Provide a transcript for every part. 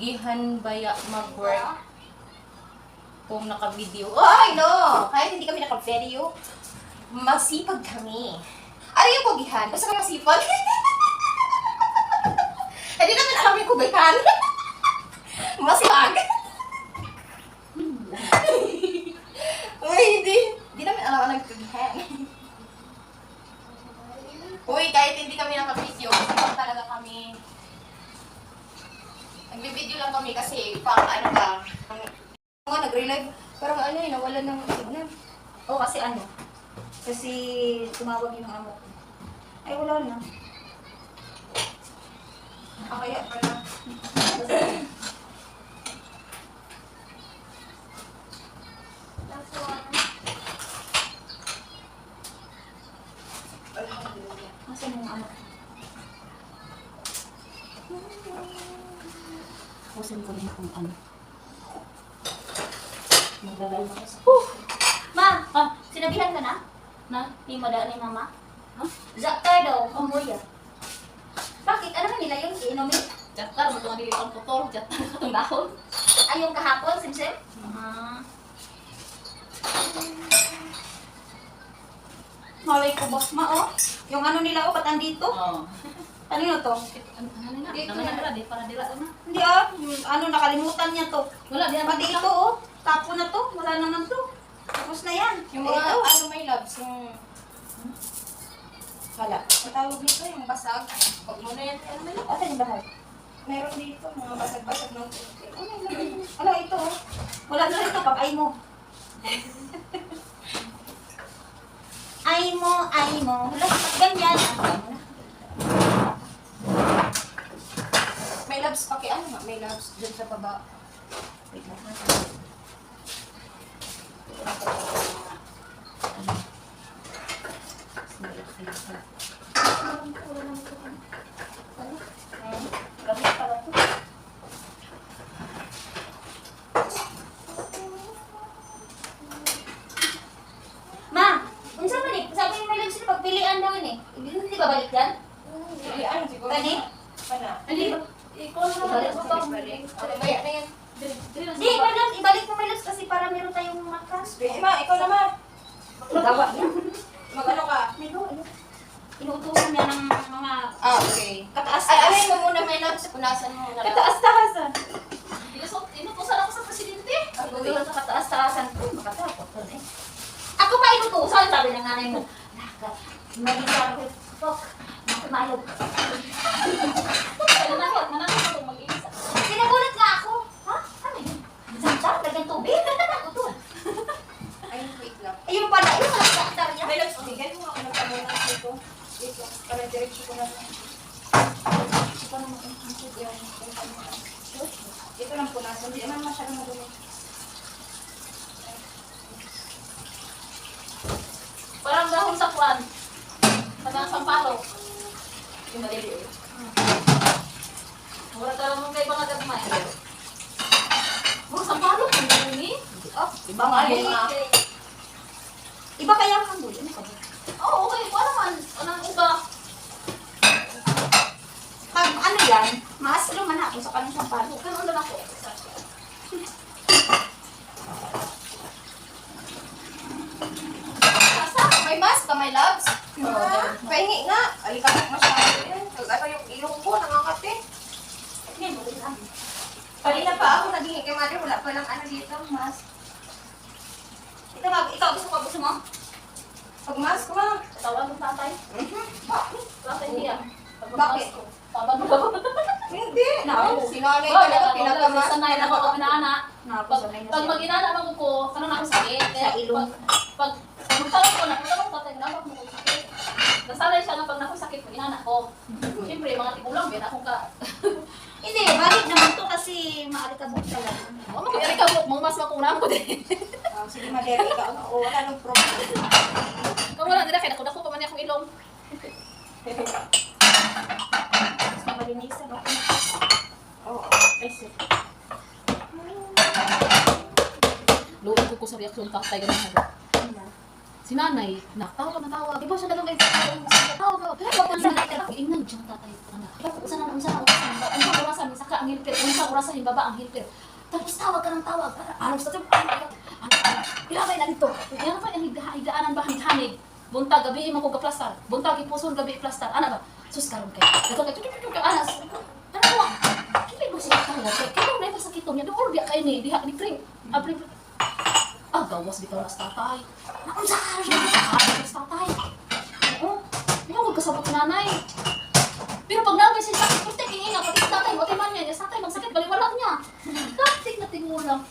Kugihan baya mag-work kung naka-video. Ay, no! Kahit hindi kami naka-video, masipag kami. Ano yung kugihan? Basta kami masipag. Hindi namin alam yung kugihan. Masipag. Uy, hindi. Hindi namin alam ang kugihan. Uy, kahit hindi kami naka-video, masipag talaga kami. Nagbe-video lang kami kasi pang ano ba, nga nagre-live, parang ano eh, nawala ng signal. Oo, kasi ano? Kasi tumawag yung amo. Ay, wala na. Ah, kaya pala. Alhamdulillah. Nasaan yung amo ko? Pusin ko rin kung ano. Magdadal ako sa... Ma! Ah, sinabihan ka na? Na? Di madaan ni mama? Ha? Zakar daw, amoy ah. Bakit? Ano man nila yun? Iinumin? Jatar, betul di ang kotor, jatar katong dahon. Ay, yung kahapon, simsim? Ah. Malay ko ba? Ma, oh. Yung ano nila, oh, ba't andito? Oh. Kanino to? Ano ano na? Dito na. na di para dila na. Hindi ah, yung ano, nakalimutan niya to. Wala di Pati ito, oh. Tapo na to. Wala naman to. Tapos na yan. Yung mga, ito. ano may loves, yung... Hala, ang tawag dito, yung basag. Huwag mo na yan, ano may loves. Asa yung bahag? Meron dito, mga basag-basag ng. Ano loves? Ano, ito, oh. Wala na ito, pag-ay mo. ay mo, ay mo. Wala, ganyan. Ah, wala. Loves, paki ano nga, may loves dyan sa baba. Wait lang. Gamit pala to. Ma, unsa man ni? Sabi ni Malam sila pagpilian daw ni. Hindi ba balik yan? Hindi, ano siguro? Kani? Pana. Hindi ba? Ikaw na Ibalik mo to. Ano ba yan na yan? Di, Malam, ibalik mo Malam kasi para meron tayong makas. Eh, ma, ikaw naman. Gawa yan. Mag-ano ka? May gawa yan. Inuutosan niya ng mga Ah, okay. kataas-taas. Alay mo muna may loves, punasan mo na lang. Kataas-taasan. Ilusot, inutusan ako sa presidente. Ang gulo sa kataas-taasan. Uy, makatakot to eh. Ako pa inutusan, sabi ng nanay mo. Naka, mag-isa ako. Pok, kumayog. Ano na yun? Manakot ako mag-iisa. Sinagulat nga ako. Ha? Ano yun? Santa, lagyan tubig. Ano to? Ay, wait lang. Ayun pala, ayun pala sa aktar niya. May loves, bigyan mo ako ng pamunas dito. Dito, para diretso ko na lang. Ito naman, ang tubig. Yan, yung pamunas. Ito lang punasan, hindi naman masyadong madumi. Parang dahon sa kwan. Parang sampalo. Yung malili. Mura ka lang mga gagmay. Mura sampalo kung gani. Oh, Iba nga yun nga. Iba kaya ang hangul. Ano ka ba? Oo, okay. Paano man? Anong uba? Pag ano yan, maaslo man ako sa kanyang sampalo. Kanon lang ako. Asa? May mask ka, may loves? Oo. Pahingi nga. Alikabok masyado yan. Pag ano yung ilong ko, nangangati. Yan, buti lang. Kanina pa ako naghingi kay mother, wala pa lang ano dito, mask. Ito ba, ikaw gusto mo, gusto mo? Pag mask ko, ma. Tawag ng tatay. Mhm. Tatay niya. Bakit? Tabag mo? Hindi. Naku. Sinanay ka na pinagkamas. Sanay na ako pag. Naku, Pag, sanay na pag siya. mag-inana mo ko, kanon ako sakit. Kaya Sa ilong. Pag, pag magtanong ko na, magtanong tatay na ako mo sakit. Nasanay siya na pag nakasakit, pag inana ko. Siyempre, mga tigulang, bin akong ka. Hindi, balik naman kasi maalikabok talaga. O, mag-iari ka mo, mas makunang ko din. Ah, Sige, mother, ikaw. Oo, wala nang problem. Kung wala nila, kaya nakudako pa man akong ilong. Mas mabalinis sa baka. Oo. Ay, sir. Luwag ko ko sa reaksyon tatay ganun sabi. Si nanay, natawa na tawa. Di ba siya dalang kayo sa tawa ka? Pero kung sa tatay, ingnan siya tatay. Anak. Saan ang heater. Kung isang oras sa himbaba ang heater. Tapos tawag ka ng tawag. Para alam sa. Ano, ano, ano, ilabay na dito. Yan pa yung higa- higaanan ba highanig. Buntag, gabi mo ko gaplastar. Buntag, ipuson, gabi plastar. Ano ba? Sus, karon kay. Ito kay, tutuk, tutuk, anas. Ano mo? Kili mo siya. Kaya kaya na sa kitong niya. Doon, biya kayo ni. Diha, ni Kring. Abri, Ah, gawas bitaw na sa tatay. Naunsa ka rin sa tatay. Oo. Ako magkasabot sa nanay. Pero pag nabay siya sakit, pwede kingin nga, pati sa tatay, wati man yan, sa tatay, magsakit, baliwala niya. Kaptik na tingulang.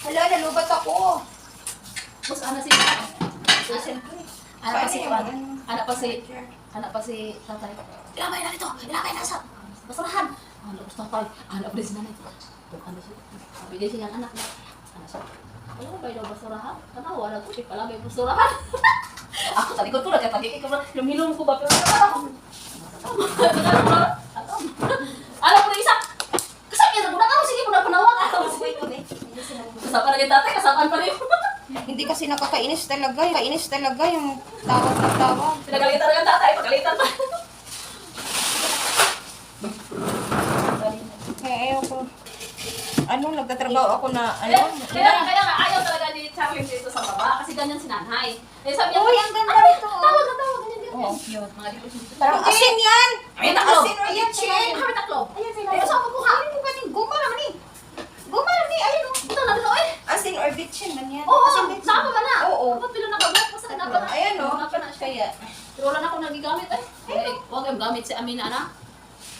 Hala, nalubat ako. Mas ana si... So, siyempre. Anak pa si Juan. Anak pa si... Anak pa si tatay. Ilabay na dito! Ilabay na sa... Basurahan! Ano pa si tatay? Anak pa si nanay. Kung ano siya? Bigay siya ng anak niya. Siya? Ano ba yung basurahan? Ano? Wala ko. Di pala may basurahan. Ako likod ko na kaya pag-ikik ko na. Lumilom ko ba? Pero ano? Alam ko na isa! Kasama yan! Muna ka! Sige mo na panawag! Hindi sinabi. Kasama na tatay. Kasama pa rin. Hindi kasi nakakainis talaga. Kainis talaga yung tawag ng tawag. Pinagalitan na yung tatay. Pagalitan pa. Kaya ayoko. Ano, nagtatrabaho ako na, ano? kaya, kaya nga ayaw talaga ni Charlie dito sa baba kasi ganyan si nanay. Eh sabi niya, Uy, ang ganda "Ano, nito." Tawag na tawag, ganyan ganyan. Oo, cute. Mga dito dito. Parang asin yan! Ay, taklo. Asin or yetchen? Ay, taklo. Ayan sila. Ay, saan ko? Ano mo galing? Guma naman eh. Guma naman eh. Ayun o. Ito na dito eh. Asin or bitchin man yan. Oo, Asin bitchin. sama ba na? Oo. Dapat pila na bagat kasi na pa na. Ayan o. Na siya. Kaya. Pero wala na akong nagigamit eh. Eh, Huwag gamit si Amina na.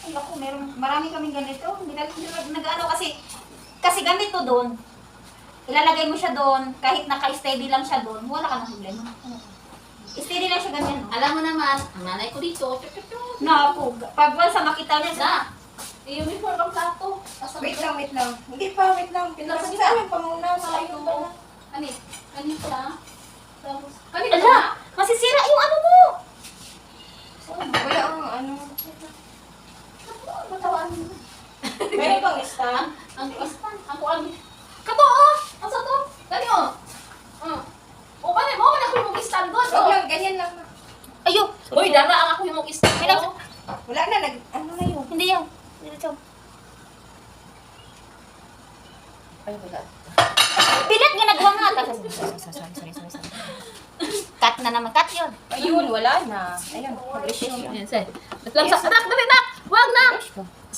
Ay, ako, meron, marami kaming ganito. Hindi na, hindi na- nag-ano kasi, kasi ganito doon. Ilalagay mo siya doon, kahit naka-steady lang siya doon, wala ka ng problema. Steady lang siya ganyan. no? Alam mo naman, ang nanay ko dito, chup. Na ako, pag once sa makita niya sa, Na, i-uniform ang plato. Asa Wait dito? lang, wait lang. Hindi pa, wait lang. Pinasa sa amin pa muna. Sa pa. Kani, kani pala. Tapos, kani ala, pala. masisira yung ano mo. Wala ang ano. Matawaan mo. Meron pang stand. Ang ispan, ang kuan. Kato oh, ang sa to. Kani oh. Mm. O ba mo man ako yung stand. Wag Oh. lang, ganyan lang. Ayo, Uy, dara ang ako yung stand. Oh. Wala na, nag, ano na yun? hindi yan. Dito. Ano ba Pilit nga. Sorry, sorry, sorry, sorry, sorry. Cut na naman, cut yun. Ayun, wala na. Ayun, mag-brush yun. Yan, say. Lang sa anak, dali nak. Wag na.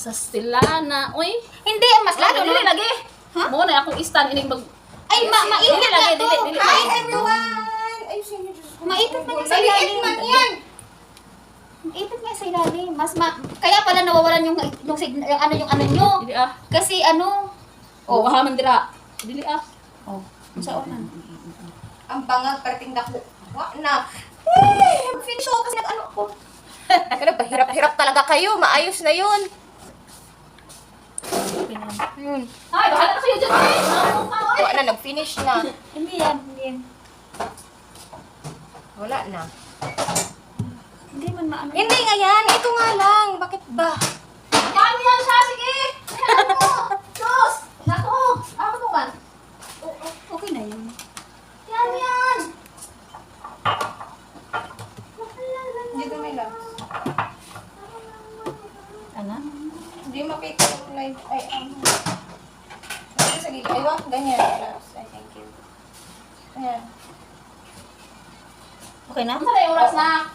Sa Stilana. Uy. Hindi, mas lalo Dili na. lagi. Mo na akong stand ining mag Ay, ma mainit na lagi, to. Hi, everyone! Ayusin niyo, Diyos ko. Mainit man yan sa ilalim. man yan! Ipit nga sa ilalim. Mas ma kaya pala nawawalan yung yung, sig- yung ano yung ano nyo. Dili ah. Kasi ano, Oh, wahaman dira. Dili ah. oh, sa una. Ang bangag, parating dako. Wa na. Hey, finish ako kasi nag-ano ako. Pero pahirap-hirap talaga kayo. Maayos na yun. Hmm. Ay, bahala na kayo dyan. eh. Ano. Wala na, nag-finish na. Hindi yan, hindi yan. Wala na. Hindi man maano. Hindi nga yan. Ito nga lang. Bakit ba? Yan yan siya, sige. Ayan mo. Sus. Nako. Ako to kan. O- o- Okay na yun. Yan yan. Dito may lang. Ano? Hindi makita yung live. Ay, ano. Dito sa gilid. Ay, wag. Ganyan. Ay, thank you. Ayan. Okay na? Yung oras na?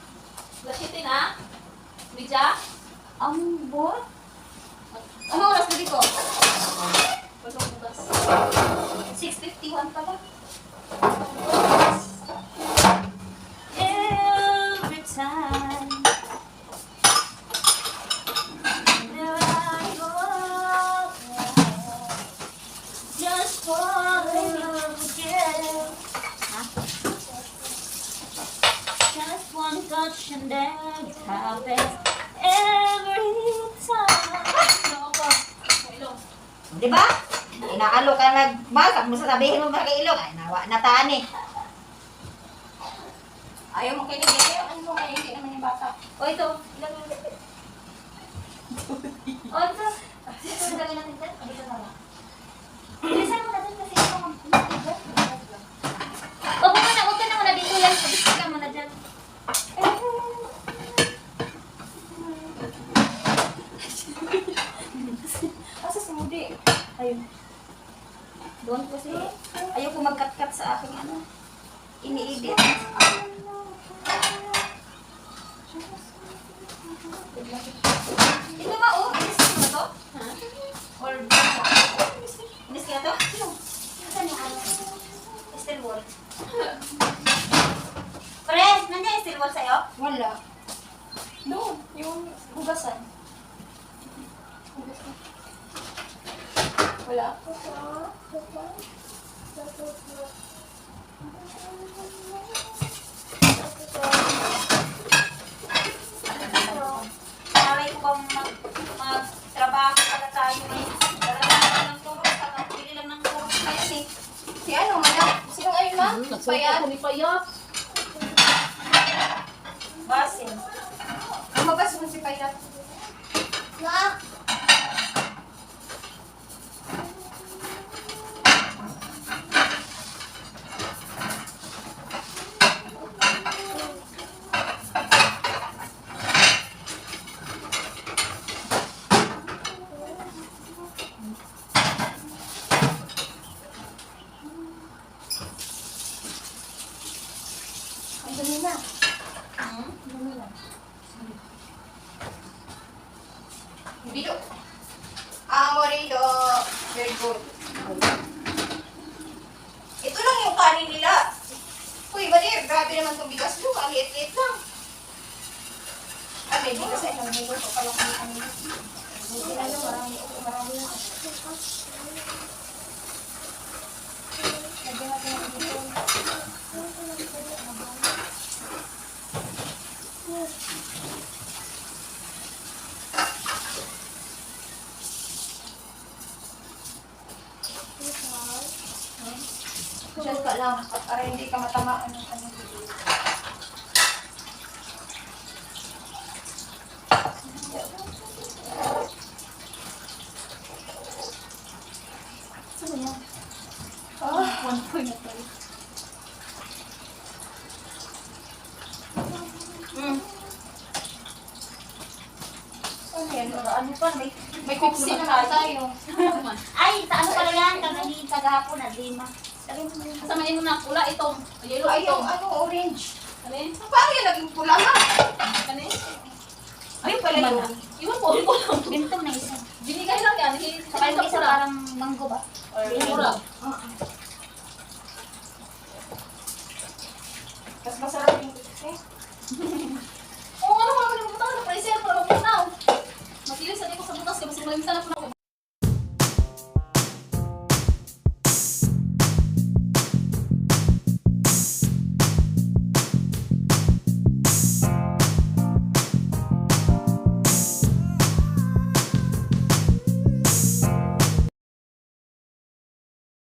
Di ba? Inaalo ka nagmal, kung mo sasabihin mo mga ilong, ay nawa na taan eh. Ayaw mo kinig. Ayaw, ano mo kaya hindi naman yung bata. O ito, ilang yung O ito, ito yung gawin natin dyan. Dito na lang. Bilisan mo na dyan kasi ito ang O huwag ka na, huwag ka na muna dito yan. Bilisan ka muna dyan. silwal sa'yo? Wala. Doon, yung hugasan. Hugasan. Wala. Sabi ko bang mag, magtrabaho pala tayo ngayon. Dala lang ng turo. Saka bili lang ng turo. Kaya si Si ano, madam? Sinong ayun, ma? Nagsuot Payat? Payat. Basin. Lumabas mo si Payat. Ma! Ang dumi na. Hmm? Ang dumi na. Bilo. Amorido. Very good. Ito lang yung kanin nila. Uy, Balir, naman itong bigas mo. Ang liit-liit lang. Ah, may bigas ay nang bigas ko pala kung ano. Hindi na yung marami. Marami na. Lagyan natin ng dito. Diyan ka lang. Para hindi ka matamaan ng ano. Ano yan? Ah, One point na tayo. mm. Ano? Ano pa? May, May kupsi na tayo. ay, sa ano pala yan? Kagaling kagahapon na lima. Sabi mo yun na pula itong. Yellow Ay, yung itong. ano, orange. Kani? Paano yan naging pula ma? Kani? Ayun pala yun. Iwan po, iwan lang. Bintong na isa. Binigay lang yan. Saka yung isa pula. parang manggo ba? Or mura. Mas masarap yung kupsi. Kalimutan sa ko sa butas kasi mas malimitan ako